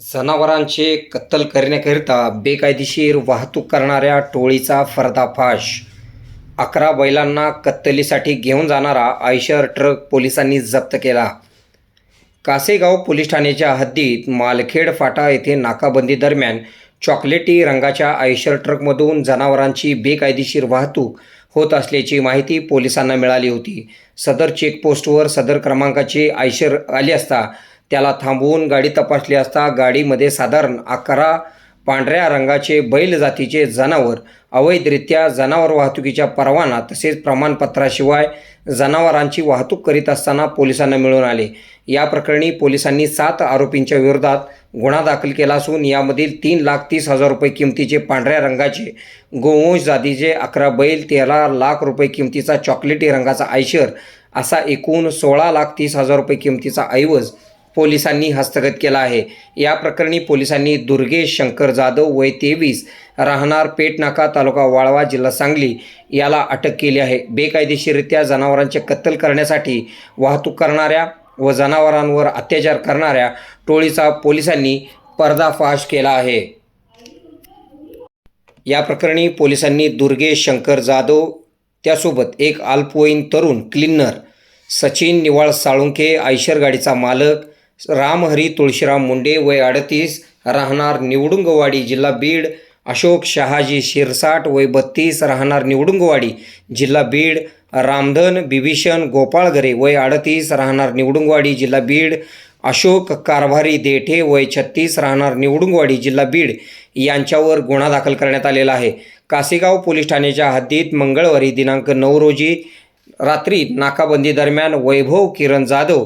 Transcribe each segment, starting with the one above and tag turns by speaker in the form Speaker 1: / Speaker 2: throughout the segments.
Speaker 1: जनावरांचे कत्तल करण्याकरिता बेकायदेशीर वाहतूक करणाऱ्या टोळीचा पर्दाफाश अकरा बैलांना कत्तलीसाठी घेऊन जाणारा आयशर ट्रक पोलिसांनी जप्त केला. कासेगाव पोलीस ठाण्याच्या हद्दीत मालखेड फाटा येथे नाकाबंदी दरम्यान चॉकलेटी रंगाच्या आयशर ट्रकमधून जनावरांची बेकायदेशीर वाहतूक होत असल्याची माहिती पोलिसांना मिळाली होती. सदर चेकपोस्टवर सदर क्रमांकाचे आयशर आले असता त्याला थांबवून गाडी तपासली असता गाडीमध्ये साधारण अकरा पांढऱ्या रंगाचे बैल जातीचे जनावर अवैधरित्या जनावर वाहतुकीच्या परवाना तसेच प्रमाणपत्राशिवाय जनावरांची वाहतूक करीत असताना पोलिसांना मिळून आले. या प्रकरणी पोलिसांनी सात आरोपींच्या विरोधात गुन्हा दाखल केला असून यामधील तीन लाख तीस हजार रुपये किमतीचे पांढऱ्या रंगाचे गोवंश जातीचे अकरा बैल तेरा लाख रुपये किमतीचा चॉकलेटी रंगाचा आयशर असा एकूण सोळा लाख तीस हजार रुपये किमतीचा ऐवज पोलिसांनी हस्तगत केला आहे. या प्रकरणी पोलिसांनी दुर्गेश शंकर जाधव वय तेवीस राहणार पेटनाका तालुका वाळवा जिल्हा सांगली याला अटक केली आहे. बेकायदेशीररित्या जनावरांचे कत्तल करण्यासाठी वाहतूक करणाऱ्या व जनावरांवर अत्याचार करणाऱ्या टोळीचा पोलिसांनी पर्दाफाश केला आहे. या प्रकरणी पोलिसांनी दुर्गेश शंकर जाधव त्यासोबत एक अल्पवयीन तरुण क्लिनर सचिन निवाळ साळुंखे आयशर गाडीचा मालक रामहरी तुळशीराम मुंडे वय अडतीस राहणार निवडुंगवाडी जिल्हा बीड. अशोक शहाजी शिरसाट वय बत्तीस राहणार निवडुंगवाडी जिल्हा बीड. रामधन बिभीषण गोपाळगरे वय अडतीस राहणार निवडुंगवाडी जिल्हा बीड. अशोक कारभारी देठे वय छत्तीस राहणार निवडुंगवाडी जिल्हा बीड. यांच्यावर गुन्हा दाखल करण्यात आलेला आहे. कासेगाव पोलीस ठाण्याच्या हद्दीत मंगळवारी दिनांक नऊ रोजी रात्री नाकाबंदी दरम्यान वैभव किरण जाधव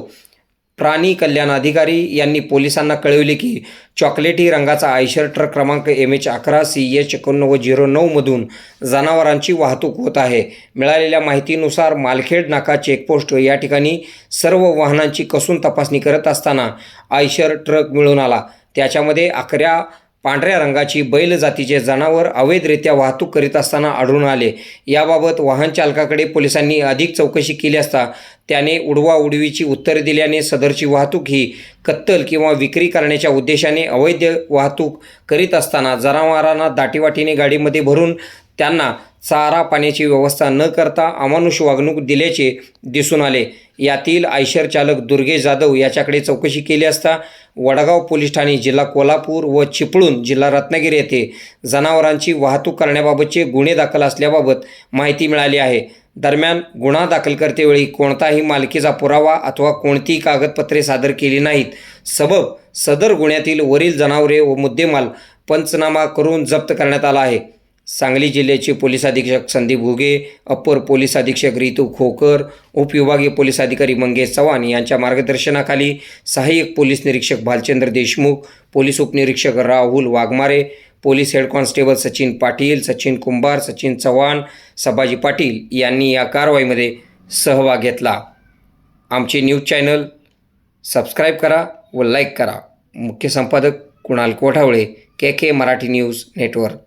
Speaker 1: प्राणी कल्याण अधिकारी यांनी पोलिसांना कळविले की चॉकलेटी रंगाचा आयशर ट्रक क्रमांक एम एच अकरा सी एच एकोणनव्वद झिरो नऊमधून जनावरांची वाहतूक होत आहे. मिळालेल्या माहितीनुसार मालखेड नाका चेकपोस्ट या ठिकाणी सर्व वाहनांची कसून तपासणी करत असताना आयशर ट्रक मिळून आला. त्याच्यामध्ये अकरा पांढऱ्या रंगाची बैल जातीचे जनावर अवैधरित्या वाहतूक करीत असताना आढळून आले. याबाबत वाहन चालकाकडे पोलिसांनी अधिक चौकशी केली असता त्याने उडवा उडवीची उत्तरे दिल्याने सदरची वाहतूक ही कत्तल किंवा विक्री करण्याच्या उद्देशाने अवैध वाहतूक करीत असताना जनावरांना दाटीवाटीने गाडीमध्ये भरून त्यांना चारा पाण्याची व्यवस्था न करता अमानुष वागणूक दिल्याचे दिसून आले. यातील आयशर चालक दुर्गेश जाधव याच्याकडे चौकशी केली असता वडगाव पोलीस ठाणे जिल्हा कोल्हापूर व चिपळूण जिल्हा रत्नागिरी येथे जनावरांची वाहतूक करण्याबाबतचे गुन्हे दाखल असल्याबाबत माहिती मिळाली आहे. दरम्यान गुन्हा दाखल करतेवेळी कोणताही मालकीचा पुरावा अथवा कोणतीही कागदपत्रे सादर केली नाहीत. सबब सदर गुन्ह्यातील वरील जनावरे व मुद्देमाल पंचनामा करून जप्त करण्यात आला आहे. सांगली जिल्ह्याचे पोलीस अधीक्षक संदीप घुगे अप्पर पोलीस अधीक्षक रितू खोकर उपविभागीय पोलीस अधिकारी मंगेश चव्हाण यांच्या मार्गदर्शनाखाली सहाय्यक पोलीस निरीक्षक भालचंद्र देशमुख पोलीस उपनिरीक्षक Rahul Waghmare police head constable Sachin Patil Sachin Kumbhar Sachin Chavan Sabhaji Patil यांनी या कारवाईमध्ये सहभाग घेतला. आमचे न्यूज चॅनल सबस्क्राईब करा व लाईक करा. मुख्य संपादक Kunal Kothawale K K Marathi news network.